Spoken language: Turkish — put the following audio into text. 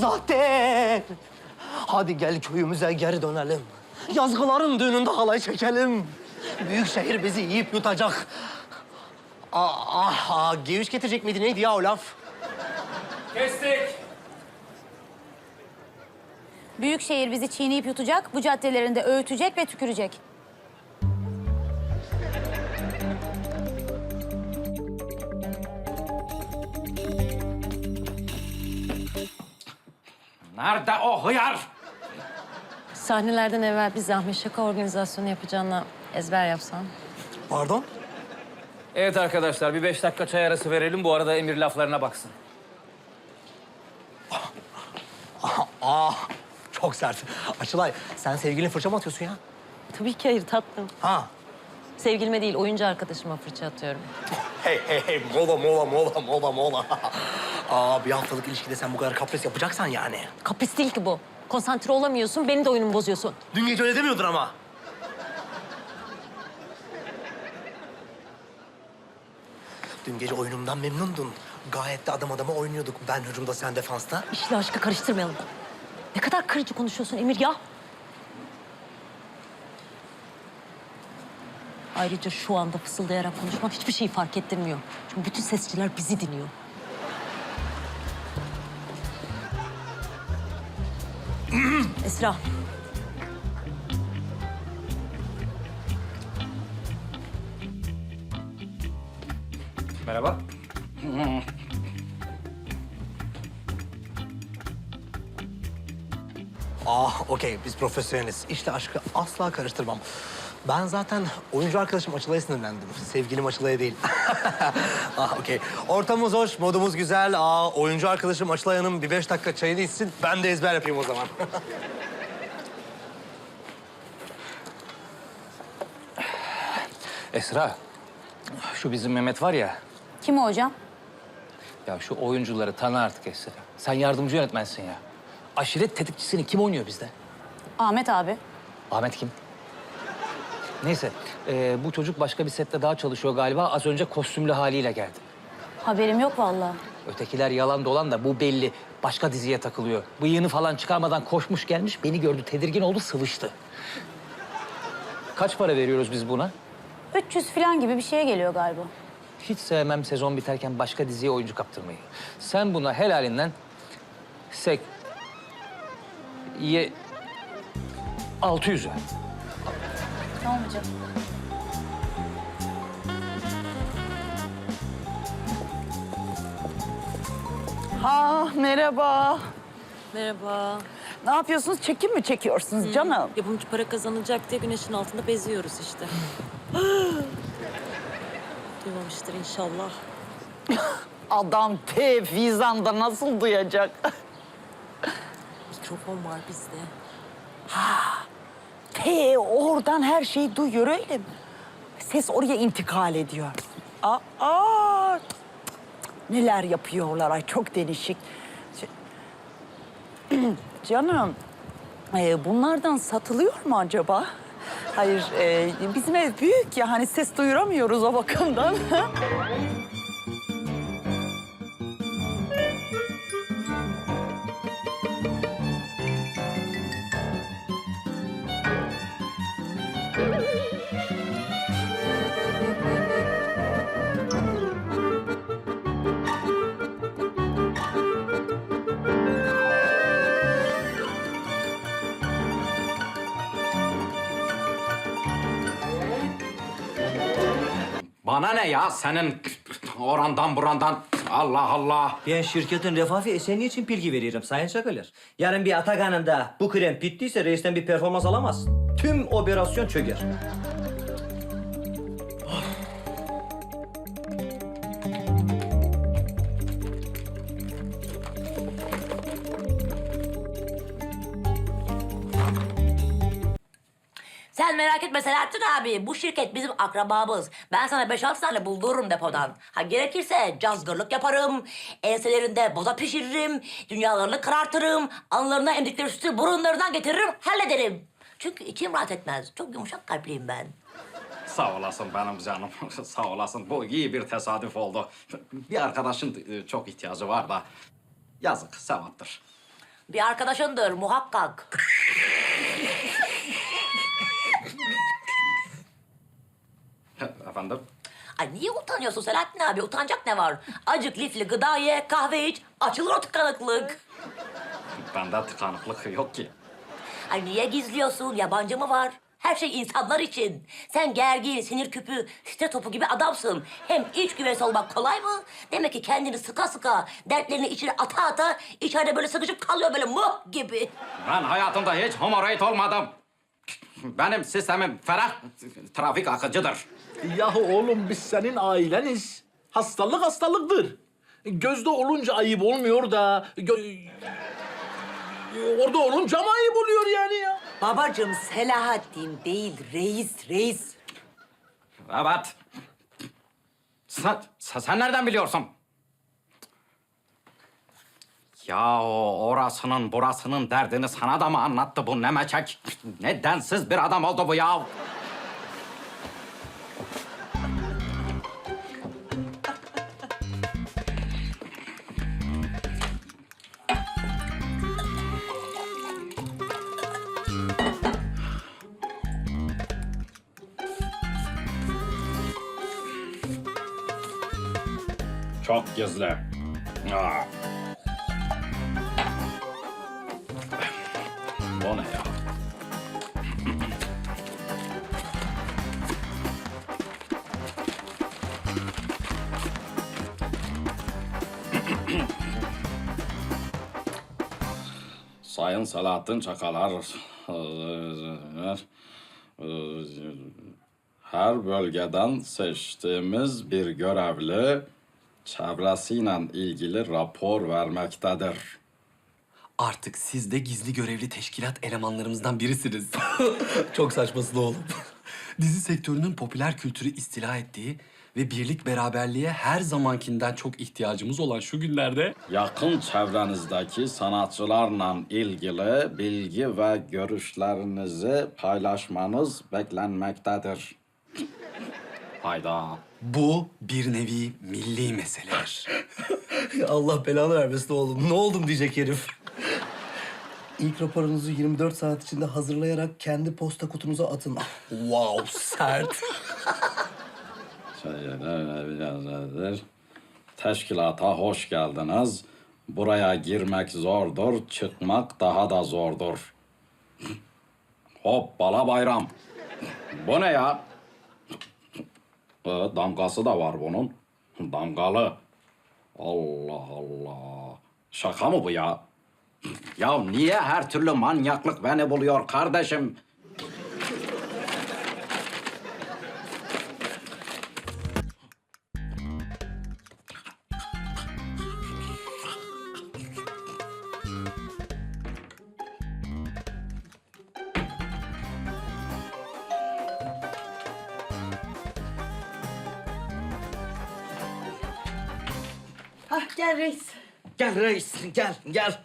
zaten. Hadi gel köyümüze geri dönelim. Yazgıların düğününde halay çekelim. Büyük şehir bizi yiyip yutacak. Ah, ah, ah, G3 getirecek miydi neydi ya o laf? Kestik. Büyükşehir bizi çiğneyip yutacak, bu caddelerinde öğütecek ve tükürecek. Nerede o hıyar? Sahnelerden evvel bir zahmet şaka organizasyonu yapacağına ezber yapsan. Pardon? Evet arkadaşlar bir beş dakika çay arası verelim. Bu arada Emir laflarına baksın. Ah, çok sert. Açılay, sen sevgilin fırça mı atıyorsun ya? Tabii ki hayır tatlım. Ha. Sevgilime değil oyuncu arkadaşıma fırça atıyorum. Hey, hey, hey, mola, mola, mola, mola, mola. Aa, bir haftalık ilişkide sen bu kadar kapris yapacaksan yani. Kapris değil ki bu. Konsantre olamıyorsun, beni de oyunumu bozuyorsun. Dün gece öyle demiyordun ama. Dün gece oyunumdan memnundun. Gayet de adam adama oynuyorduk. Ben hücumda, sen defansta. İşle aşkı karıştırmayalım. Ne kadar kırıcı konuşuyorsun Emir ya. Ayrıca şu anda fısıldayarak konuşman hiçbir şeyi fark ettirmiyor. Çünkü bütün sesçiler bizi dinliyor. Esra, Merhaba. Ah, okey. Biz profesyoneliz. İşte aşkı asla karıştırmam. Ben zaten oyuncu arkadaşım Açılay'a sinirlendim. Sevgilim Açılay'a değil. ah, okey. Ortamımız hoş, modumuz güzel. Aa, oyuncu arkadaşım Açılay Hanım bir beş dakika çayını içsin. Ben de ezber yapayım o zaman. Esra. Şu bizim Mehmet var ya. Kim o hocam? Ya şu oyuncuları tanı artık Esra. Sen yardımcı yönetmensin ya. Aşiret tetikçisini kim oynuyor bizde? Ahmet abi. Ahmet kim? Neyse, e, bu çocuk başka bir sette daha çalışıyor galiba. Az önce kostümlü haliyle geldi. Haberim yok vallahi. Ötekiler yalan dolan da bu belli. Başka diziye takılıyor. Bıyığını falan çıkarmadan koşmuş gelmiş, beni gördü, tedirgin oldu, sıvıştı. Kaç para veriyoruz biz buna? 300 falan gibi bir şeye geliyor galiba. Hiç sevmem sezon biterken başka diziye oyuncu kaptırmayı. Sen buna helalinden sek... Ye... 600 ver. Tamam hocam. Ha merhaba. merhaba. Ne yapıyorsunuz? Çekim mi çekiyorsunuz canım? Yapımcı para kazanacak diye güneşin altında beziyoruz işte. Duymamıştır inşallah. Adam te Fizan'da nasıl duyacak? Mikrofon var bizde. Te oradan her şeyi duyuyor öyle mi? Ses oraya intikal ediyor. Aa. Neler yapıyorlar ay çok değişik. Canım e, bunlardan satılıyor mu acaba? Hayır e, bizim ev büyük ya hani ses duyuramıyoruz o bakımdan. Bana ne ya? Senin orandan burandan Allah Allah. Ben şirketin refah ve için bilgi veriyorum sayın şakalar. Yarın bir Atakan'ında bu krem bittiyse reisten bir performans alamaz. Tüm operasyon çöker. Sen merak etme Selahattin abi. Bu şirket bizim akrabamız. Ben sana 5-6 tane buldururum depodan. Ha gerekirse cazgırlık yaparım. Enselerinde boza pişiririm. Dünyalarını karartırım. Anlarına emdikleri sütü burunlarından getiririm. Hallederim. Çünkü içim rahat etmez. Çok yumuşak kalpliyim ben. Sağ olasın benim canım. Sağ olasın. Bu iyi bir tesadüf oldu. Bir arkadaşın e, çok ihtiyacı var da. Yazık, sevaptır. Bir arkadaşındır muhakkak. Efendim? Ay niye utanıyorsun Selahattin abi? Utanacak ne var? Acık lifli gıda ye, kahve iç, açılır o tıkanıklık. Bende tıkanıklık yok ki. Ay niye gizliyorsun? Yabancı mı var? Her şey insanlar için. Sen gergin, sinir küpü, site topu gibi adamsın. Hem iç güveysi olmak kolay mı? Demek ki kendini sıka sıka, dertlerini içine ata ata, içeride böyle sıkışıp kalıyor böyle muh gibi. Ben hayatımda hiç hemoroid olmadım. Benim sistemim ferah, trafik akıcıdır. Yahu oğlum biz senin aileniz. Hastalık hastalıktır. Gözde olunca ayıp olmuyor da... gö- Orada olunca mı ayıp oluyor yani ya? Babacığım Selahattin değil reis reis. Evet. Sen, sen, sen nereden biliyorsun? Ya o orasının burasının derdini sana da mı anlattı bu nemeçek? Ne densiz bir adam oldu bu ya. Çok gizli. Aa. O? Sayın Selahattin Çakalar, her bölgeden seçtiğimiz bir görevli çevresiyle ilgili rapor vermektedir. Artık siz de gizli görevli teşkilat elemanlarımızdan birisiniz. Çok saçmasın oğlum. Dizi sektörünün popüler kültürü istila ettiği ve birlik beraberliğe her zamankinden çok ihtiyacımız olan şu günlerde Yakın çevrenizdeki sanatçılarla ilgili bilgi ve görüşlerinizi paylaşmanız beklenmektedir. Hayda. bu bir nevi milli meseledir. Allah belanı vermesin oğlum. Ne oldum diyecek herif. İlk raporunuzu 24 saat içinde hazırlayarak kendi posta kutunuza atın. wow, sert. Teşkilata hoş geldiniz. Buraya girmek zordur, çıkmak daha da zordur. Hoppala bayram. Bu ne ya? Ee, damgası da var bunun. Damgalı. Allah Allah. Şaka mı bu ya? Ya niye her türlü manyaklık beni buluyor kardeşim? Hah gel reis. Gel reis, gel, gel.